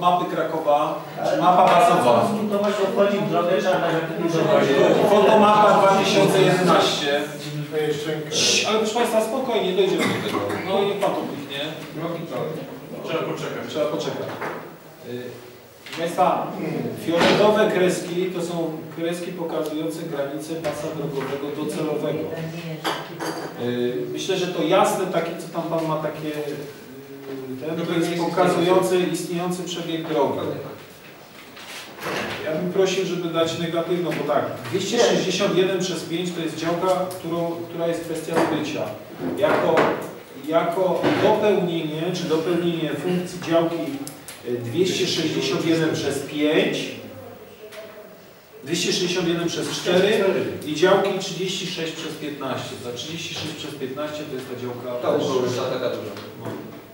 Mapy Krakowa, czy mapa bazowa. Fotomapa 2011. Twoje szczękę. Cii, Ale proszę Państwa, spokojnie, dojdziemy do tego. No niech Pan to kliknie. Trzeba poczekać. Trzeba poczekać. Y, Proszę Państwa, fioletowe kreski to są kreski pokazujące granice pasa drogowego docelowego. Y, Myślę, że to jasne takie, co tam Pan ma takie, ten, to jest pokazujący istniejący przebieg drogi. Ja bym prosił, żeby dać negatywną, bo tak, 261 przez 5 to jest działka, którą, która jest kwestia zbycia. Jako, jako dopełnienie, czy dopełnienie funkcji działki y, 261 przez 5, 261 przez 4 i działki 36 przez 15. Ta 36 przez 15 to jest ta działka. To już taka duża.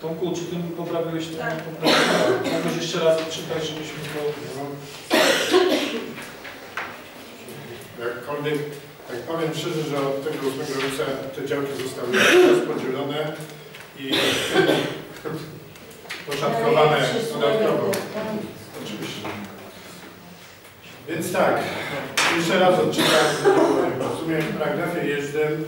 Tomku, czy ty mi poprawiłeś to? Poprawiłeś. Mogłeś jeszcze raz odczytać, żebyśmy to... Jakkolwiek, tak powiem szczerze, że od tego 8 lipca te działki zostały rozpodzielone i poszatkowane dodatkowo. Oczywiście. Więc tak, jeszcze raz odczytam. W sumie w paragrafie jednym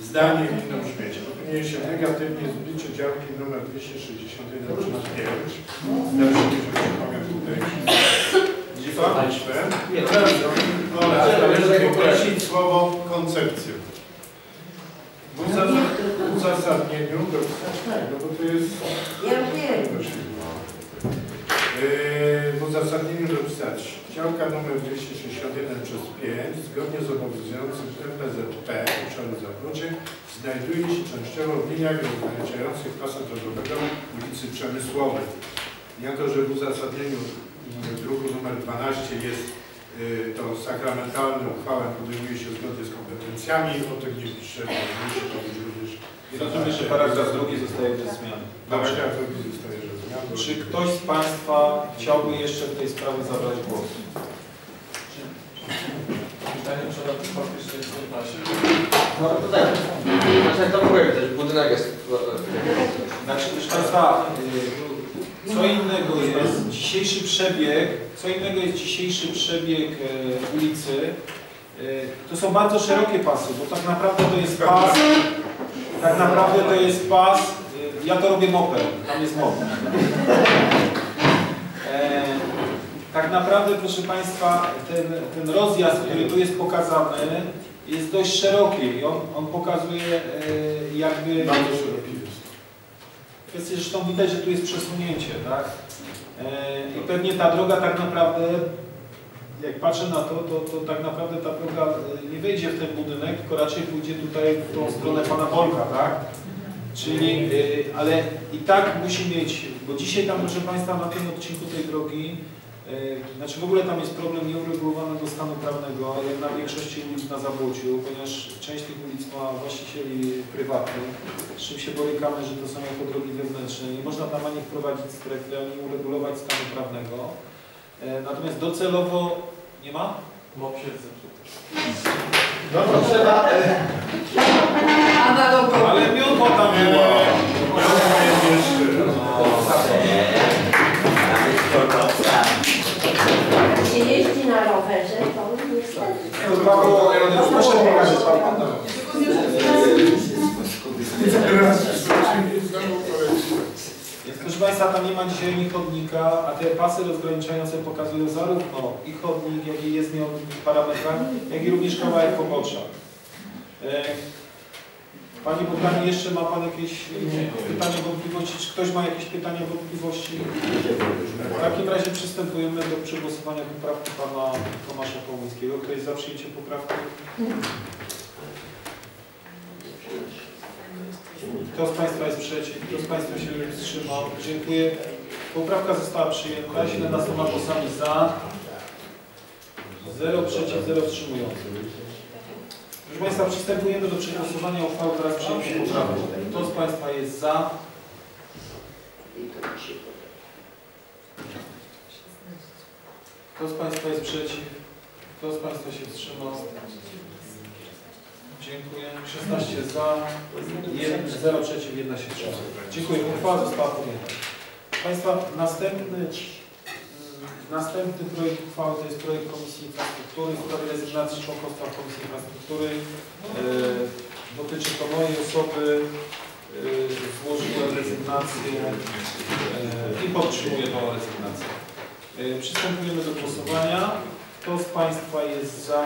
zdanie winno brzmieć. Opiniuje się negatywnie zbicie działki numer 261 przez 5. Zdarzyli, że się powiem tutaj. Liczbę. Oraz, należy określić słowo koncepcję. W uzas- w uzasadnieniu, no bo to jest Ja wiem. Yy, w uzasadnieniu dopisać działka numer 261 przez 5 zgodnie z obowiązującym MPZP obszaru Zabrodzie znajduje się częściowo w liniach rozgraniczających pasa drogowego ulicy Przemysłowej. Ja to, że w uzasadnieniu yy, druku numer 12 jest yy, to sakramentalne uchwałę podejmuje się zgodnie z kompetencjami, o tym nie pisze, bo musi to być również Zrozumieć, że paragraf drugi zostaje bez zmian. Paragraf drugi zostaje. Czy ktoś z Państwa chciałby jeszcze w tej sprawie zabrać głos? Pytanie trzeba faktycznie się No tutaj, znaczy to mówię, też budynek jest... Znaczy, proszę Państwa, y, co innego jest dzisiejszy przebieg, co innego jest dzisiejszy przebieg e, ulicy. Y, To są bardzo szerokie pasy, bo tak naprawdę to jest pas, tak naprawdę to jest pas, ja to robię mopem, tam jest mop. E, Tak naprawdę, proszę Państwa, ten, ten rozjazd, który tu jest pokazany, jest dość szeroki i on, on pokazuje e, jakby... Bardzo szeroki jest. Kwestia, zresztą widać, że tu jest przesunięcie, tak? E, I pewnie ta droga tak naprawdę, jak patrzę na to, to, to tak naprawdę ta droga e, nie wejdzie w ten budynek, tylko raczej pójdzie tutaj w tą stronę Pana Bolka, tak? Czyli, e, ale i tak musi mieć, bo dzisiaj tam, proszę Państwa, na tym odcinku tej drogi, e, znaczy w ogóle tam jest problem nieuregulowanego stanu prawnego, jak na większości ulic na Zabłociu, ponieważ część tych ulic ma właścicieli prywatnych, z czym się borykamy, że to są jako drogi wewnętrzne. Nie można tam ani wprowadzić strefy, ani uregulować stanu prawnego. E, Natomiast docelowo nie ma? Mop się zepsuł. No to trzeba... Analogowo. Ale miotła tam była. Jak się jeździ na rowerze, to niestety. To Paweł, proszę pokazać. Państwa, tam nie ma dzisiaj ani chodnika, a te pasy rozgraniczające pokazują zarówno i chodnik, jak i jezdnię o parametrach, jak i również kawałek pobocza. E, Panie Bogdanie, jeszcze ma Pan jakieś e, pytania, wątpliwości? Czy ktoś ma jakieś pytania, wątpliwości? W takim razie przystępujemy do przegłosowania poprawki Pana Tomasza Kołomińskiego. Kto jest za przyjęciem poprawki? Kto z Państwa jest przeciw? Kto z Państwa się wstrzymał? Dziękuję. Poprawka została przyjęta. 17 głosami za. 0 przeciw, 0 wstrzymujących. Proszę Państwa, przystępujemy do przegłosowania uchwały wraz z przyjęciem poprawki. Kto z Państwa jest za? Kto z Państwa jest przeciw? Kto z Państwa się wstrzymał? Dziękuję. 16 za, 1, 0 przeciw, 1 się wstrzymał. Dziękuję. Uchwała została podjęta. Państwa, następny, mm, następny projekt uchwały to jest projekt Komisji Infrastruktury w sprawie rezygnacji członkostwa Komisji Infrastruktury. E, dotyczy to mojej osoby. E, złożyłem rezygnację e, i podtrzymuję tą rezygnację. Przystępujemy do głosowania. Kto z Państwa jest za?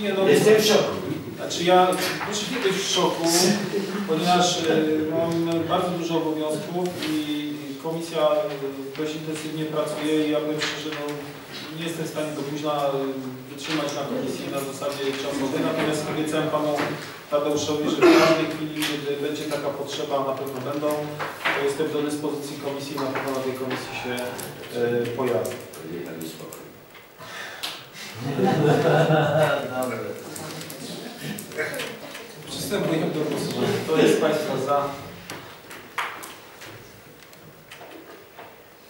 Nie, no, Jestem w szoku. znaczy ja muszę nie być w szoku, ponieważ e, mam bardzo dużo obowiązków i komisja dość intensywnie pracuje i ja powiem szczerze, no, nie jestem w stanie do późna e, wytrzymać na komisji na zasadzie czasowej, natomiast obiecałem panu Tadeuszowi, że w każdej chwili, kiedy będzie taka potrzeba, na pewno będą, to jestem do dyspozycji komisji na pewno na tej komisji się e, pojawię. Przystępujemy do głosowania. Kto jest z Państwa za?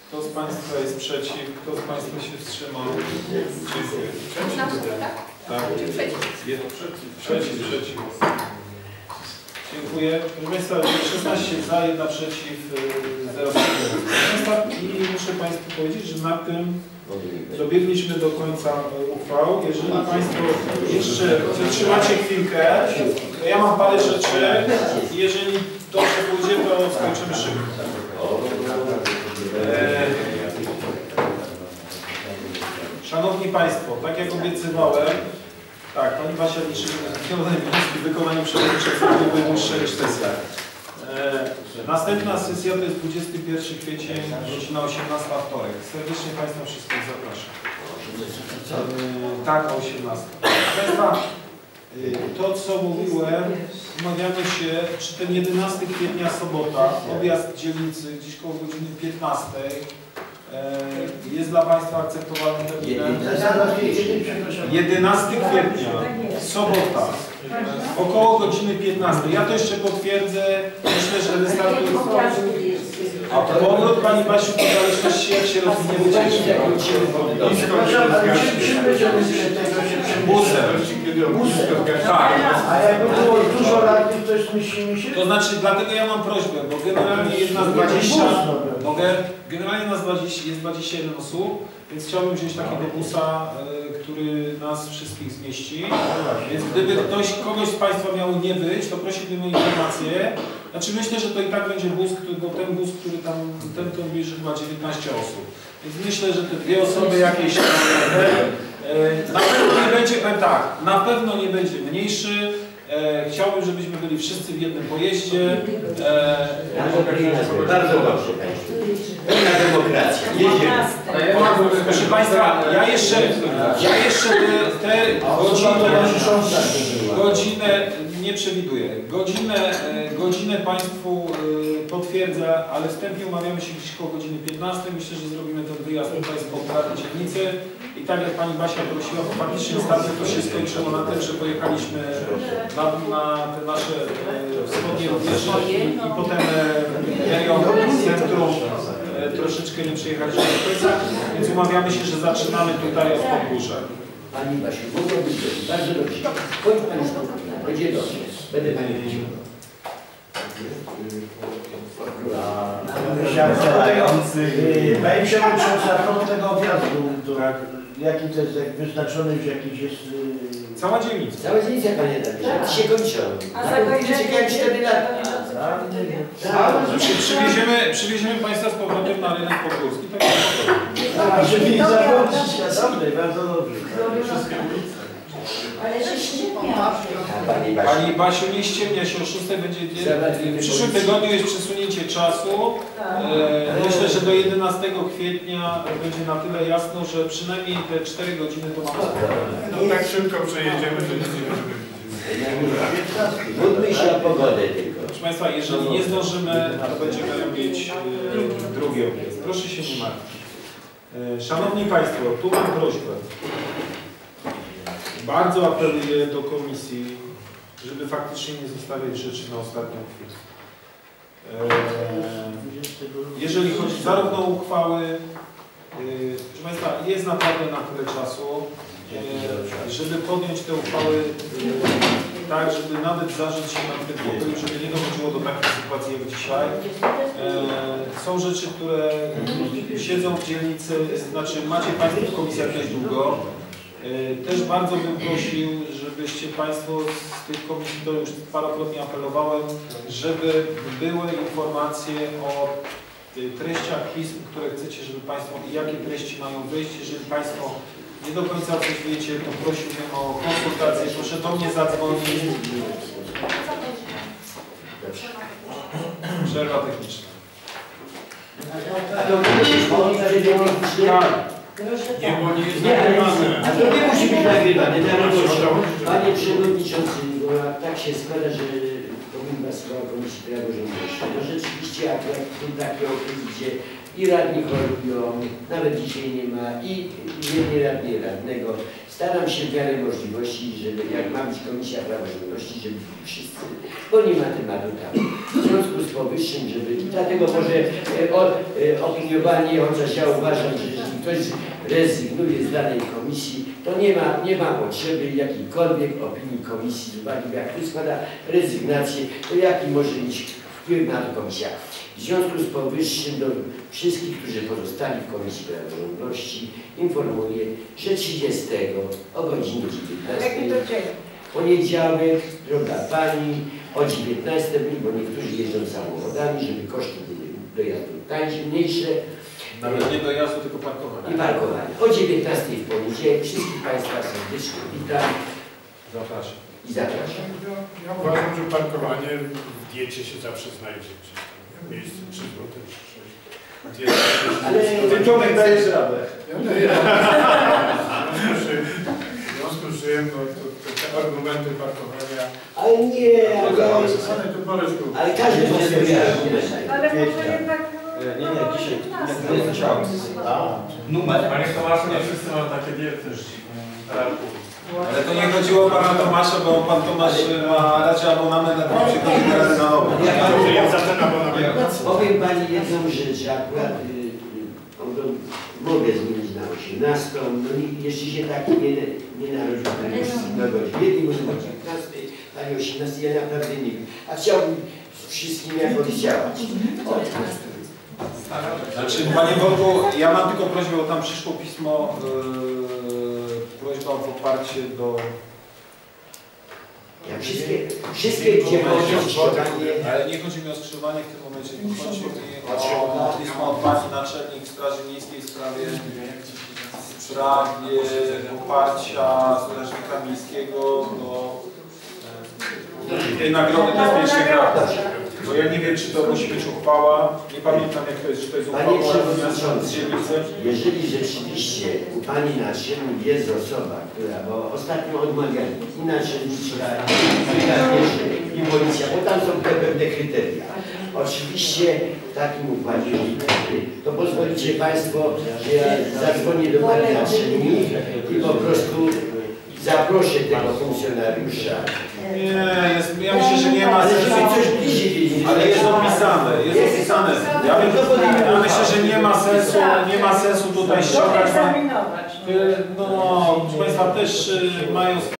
Kto z Państwa jest przeciw? Kto z Państwa się wstrzymał? Dziękuję. Tak. Jedno przeciw. Przeciw, przeciw. Dziękuję. Proszę Państwa, 16 za, 1 przeciw, 0 przeciw. Proszę Państwa, i muszę Państwu powiedzieć, że na tym dobiegliśmy do końca uchwał. Jeżeli Państwo jeszcze zatrzymacie chwilkę, to ja mam parę rzeczy jeżeli dobrze pójdzie, to skończymy szybko. E, Szanowni Państwo, tak jak obiecywałem, tak, Pani Basia liczy na wnioski wykonanie przewodniczącego nie były dłuższe niż sesja. E, następna sesja to jest 21 kwiecień, godzina 18 wtorek. Serdecznie Państwa wszystkich zapraszam. E, tak, o 18. Proszę Państwa, e, to co mówiłem, umawiamy się, czy ten 11 kwietnia sobota, objazd dzielnicy gdzieś koło godziny 15 e, jest dla Państwa akceptowalny przepraszam. 11 kwietnia, sobota, około godziny 15. Ja to jeszcze potwierdzę, myślę, że wystartuje. A powrót Pani Basiu, to zależności jak się rozwinie wycieczka. Przepraszam, ale czym, czym będziemy się tego się przemyśleć? Busem. Tak. A jakby było dużo radnych, to jest myślimy się? To znaczy, dlatego ja mam prośbę, bo generalnie jest nas 20, mogę, generalnie nas 20, jest 21 osób, więc chciałbym wziąć takiego busa, y, który nas wszystkich zmieści. Więc gdyby ktoś, kogoś z Państwa miał nie być, to prosiłbym o informację. Znaczy myślę, że to i tak będzie bus, który, bo ten bus, który tam, ten to bierze chyba 19 osób. Więc myślę, że te dwie osoby jakieś... E, Na pewno nie będzie, powiem tak, na pewno nie będzie mniejszy. E, chciałbym, żebyśmy byli wszyscy w jednym pojeździe. E, Bardzo dobrze. Pełna demokracja. Jedziemy. Proszę Państwa, ja jeszcze, ja jeszcze te, te godzinę, godzinę nie przewiduję. Godzinę, e, godzinę Państwu e, potwierdzę, ale wstępnie umawiamy się gdzieś koło godziny 15. Myślę, że zrobimy ten wyjazd tutaj z Podkarpaty dzielnicy. I tak jak Pani Basia prosiła, bo faktycznie ostatnio to się skończyło na tym, że pojechaliśmy na, na te nasze e, wschodnie rubieże i, potem rejon centrum troszeczkę nie przyjechaliśmy do końca, więc umawiamy się, że zaczynamy tutaj od Podgórza. Pani Basiu, mogło być. Bardzo dobrze. Chodź Pani spokojnie. Będzie dobrze. Będę Pani widział. Yy, Panie Przewodniczący, a propos tego objazdu, to jaki to jest wyznaczony już jakiś jest... yy, Cała dzielnica. Całe dzielnica panie Dawidzie, się kończą. A za godzinę Czekałem 4 lata. Tak, Tak. Przywieziemy, przywieziemy Państwa z powrotem na rynek podgórski. Tak A żeby nie zawodzić, ja dobrze, bardzo dobrze. Ale się ściemnia. Pani Basiu. Nie ściemnia się, o 6 będzie... W przyszłym tygodniu jest przesunięcie czasu. E, Myślę, że do 11 kwietnia będzie na tyle jasno, że przynajmniej te 4 godziny to mamy spokojne. No tak szybko przejedziemy, że nie widzieć. Módlmy się o pogodę tylko. Proszę Państwa, jeżeli nie zdążymy, to będziemy robić e, drugi objazd. Proszę się nie martwić. E, Szanowni Państwo, tu mam prośbę. Bardzo apeluję do komisji, żeby faktycznie nie zostawiać rzeczy na ostatnią chwilę. E, Jeżeli chodzi zarówno o uchwały, proszę Państwa, jest naprawdę na tyle czasu, żeby podjąć te uchwały e, tak, żeby nawet zażyć się na tym pokoju, żeby nie dochodziło do takich sytuacji jak dzisiaj. E, są rzeczy, które siedzą w dzielnicy, znaczy macie Państwo w komisjach dość długo. E, Też bardzo bym prosił, żebyście Państwo z tych komisji, to już parokrotnie apelowałem, żeby były informacje o treściach pism, które chcecie, żeby Państwo, i jakie treści mają wyjść. Jeżeli Państwo nie do końca coś wiecie, to prosiłbym o konsultację, proszę do mnie zadzwonić. Przerwa techniczna. To nie bo nie jest nagrywane. a to nie musi być nagrywane, na to Panie Przewodniczący, bo tak się składa, że powinna sprawa Komisji Praworządności. No rzeczywiście akurat są takie okresy, gdzie i radni chorują, nawet dzisiaj nie ma, i jedni radni radnego. Staram się w miarę możliwości, żeby jak ma być Komisja Praworządności, żeby byli wszyscy, bo nie ma tematu tam. W związku z powyższym, żeby, dlatego może e, o, e, opiniowanie, chociaż ja uważam, że jeżeli ktoś rezygnuje z danej komisji, to nie ma, nie ma potrzeby jakiejkolwiek opinii komisji z uwagi, jak ktoś składa rezygnację, to jaki może mieć wpływ na to komisja. W związku z powyższym do wszystkich, którzy pozostali w Komisji Praworządności informuję, że 30 o godzinie 19 poniedziałek, droga Pani, o 19 byli, bo niektórzy jeżdżą samochodami, żeby koszty były dojazdu tańsze, mniejsze nawet nie dojazdu, tylko parkowania. i parkowanie. O 19 w poniedziałek wszystkich Państwa serdecznie witam Zapraszam. I zapraszam. Ja uważam, że parkowanie w diecie się zawsze znajdzie gdzieś tam. nie? Miejsce 3 zł czy 6. Dieta Ale Ty Tomek dajesz radę. Ja daję. Czym no, to, to te argumenty parkowania. Ale nie, ale, Ale to Bolesku. ale każdy ma swoje Ale może jednak... Nie, nie, dzisiaj. Nie, Nie, chciałem. Numer. Panie Tomaszu, nie wszyscy mają takie diety. Ale to nie chodziło o Pana Tomasza, bo Pan Tomasz ma raczej abonament na to przychodzi teraz na nowo. Ja panu-. Powiem Pani jedną rzecz, że akurat y, y, mogę zmienić na 18, no i jeszcze się tak nie, nie narodził Pani Gość. Jedni mówią o 19, Pani 18, ja naprawdę nie wiem. A chciałbym z wszystkimi jakoś działać. O, Znaczy, Panie Wolku, ja mam tylko prośbę, bo tam przyszło pismo, yy, o poparcie do... ja wszystkie, wszystkie gdzie chodzi o skrzyżowanie, Ale nie chodzi mi o skrzyżowanie w tym momencie, tylko chodzi mi o pismo od Pani Naczelnik Straży Miejskiej w sprawie, w sprawie poparcia Strażnika Miejskiego do e, tej Nagrody Bezpiecznych Rad. Bo ja nie wiem, czy to musi być uchwała, nie pamiętam jak to jest, czy to jest Panie uchwała Przewodniczący, z dzielnicy. jeżeli rzeczywiście u Pani naczelnik jest osoba, która, bo ostatnio odmawiali i naczelniczka, i i policja, bo tam są te pewne kryteria. Oczywiście w takim układzie, to pozwolicie Państwo, że ja zadzwonię do Pani naczelnik i po prostu zaproszę tego funkcjonariusza. Nie, jest, ja myślę, że nie ma Ale sensu. żeby coś bliżej wiedzieć. Ale jest opisane, jest opisane. Ja, bym, ja myślę, że nie ma sensu, nie ma sensu tutaj ściągać. egzaminować. No, proszę Państwa też y, mają